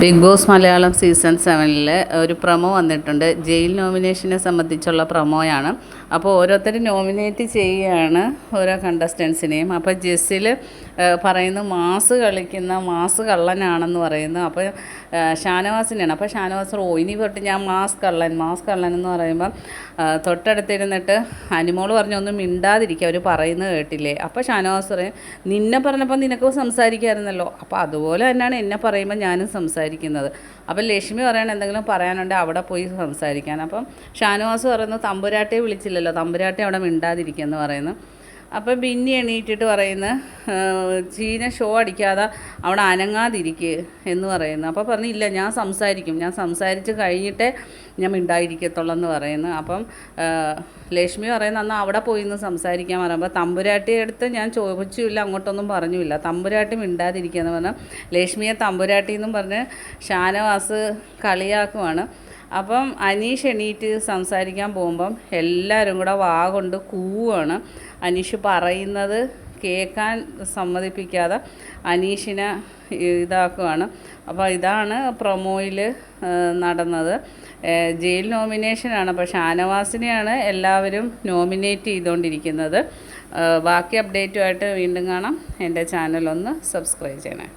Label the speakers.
Speaker 1: Big boss Malayalam season സെവനിൽ ഒരു promo വന്നിട്ടുണ്ട്. ജയിൽ നോമിനേഷനെ സംബന്ധിച്ചുള്ള പ്രമോയാണ്. അപ്പോൾ ഓരോരുത്തർ നോമിനേറ്റ് ചെയ്യുകയാണ് ഓരോ കണ്ടസ്റ്റൻസിനെയും. അപ്പോൾ ജെസ്സിൽ പറയുന്നു മാസ് കളിക്കുന്ന മാസ് കള്ളനാണെന്ന് പറയുന്നു. അപ്പോൾ ഷാനവാസിനെയാണ്. അപ്പോൾ ഷാനവാസ് ഓ ഇനി തൊട്ട് ഞാൻ മാസ് കള്ളൻ മാസ് കള്ളൻ എന്ന് പറയുമ്പം തൊട്ടടുത്തിരുന്നിട്ട് അനുമോൾ പറഞ്ഞു ഒന്നും മിണ്ടാതിരിക്കുക അവർ പറയുന്നത് കേട്ടില്ലേ? അപ്പോൾ ഷാനവാസ് പറയും നിന്നെ പറഞ്ഞപ്പോൾ നിനക്ക് സംസാരിക്കാമായിരുന്നല്ലോ അപ്പോൾ അതുപോലെ തന്നെയാണ് എന്നെ പറയുമ്പോൾ ഞാനും സംസാരിക്കുന്നത്. അപ്പം ലക്ഷ്മി പറയണ എന്തെങ്കിലും പറയാനുണ്ടെങ്കിൽ അവിടെ പോയി സംസാരിക്കാൻ. അപ്പം ഷാനവാസ് പറയുന്നു തമ്പുരാട്ടെ വിളിച്ചില്ലല്ലോ. തമ്പുരാട്ടെ അവിടെ മിണ്ടാതിരിക്കുമെന്ന് പറയുന്നു. അപ്പം പിന്നെ എണീറ്റിട്ട് പറയുന്ന ചീന ഷോ അടിക്കാതെ അവിടെ അനങ്ങാതിരിക്കുക എന്ന് പറയുന്നു. അപ്പോൾ പറഞ്ഞു ഇല്ല ഞാൻ സംസാരിക്കും. ഞാൻ സംസാരിച്ച് കഴിഞ്ഞിട്ടേ ഞാൻ മിണ്ടായിരിക്കത്തുള്ളൂ പറയുന്നു. അപ്പം ലക്ഷ്മി പറയുന്നു അന്ന് അവിടെ പോയി നിന്ന് സംസാരിക്കാൻ പറയുമ്പോൾ തമ്പുരാട്ടി അടുത്ത് ഞാൻ ചോദിച്ചില്ല അങ്ങോട്ടൊന്നും പറഞ്ഞില്ല. തമ്പുരാട്ടി മിണ്ടാതിരിക്കുക എന്ന് പറഞ്ഞാൽ ലക്ഷ്മിയെ തമ്പുരാട്ടി എന്നും പറഞ്ഞ് ഷാനവാസ് കളിയാക്കുവാണ്. അപ്പം അനീഷ് എണീറ്റ് സംസാരിക്കാൻ പോകുമ്പം എല്ലാവരും കൂടെ വാ കൊണ്ട് കൂവാണ്. അനീഷ് പറയുന്നത് കേൾക്കാൻ സമ്മതിപ്പിക്കാതെ അനീഷിനെ ഇതാക്കുകയാണ് അപ്പോൾ ഇതാണ് പ്രൊമോയിൽ നടന്നത്. ജയിൽ നോമിനേഷനാണ്. അപ്പോൾ ഷാനവാസിനെയാണ് എല്ലാവരും നോമിനേറ്റ് ചെയ്തുകൊണ്ടിരിക്കുന്നത്. ബാക്കി അപ്ഡേറ്റുമായിട്ട് വീണ്ടും കാണാം. എന്റെ ചാനൽ ഒന്ന് സബ്സ്ക്രൈബ് ചെയ്യണേ.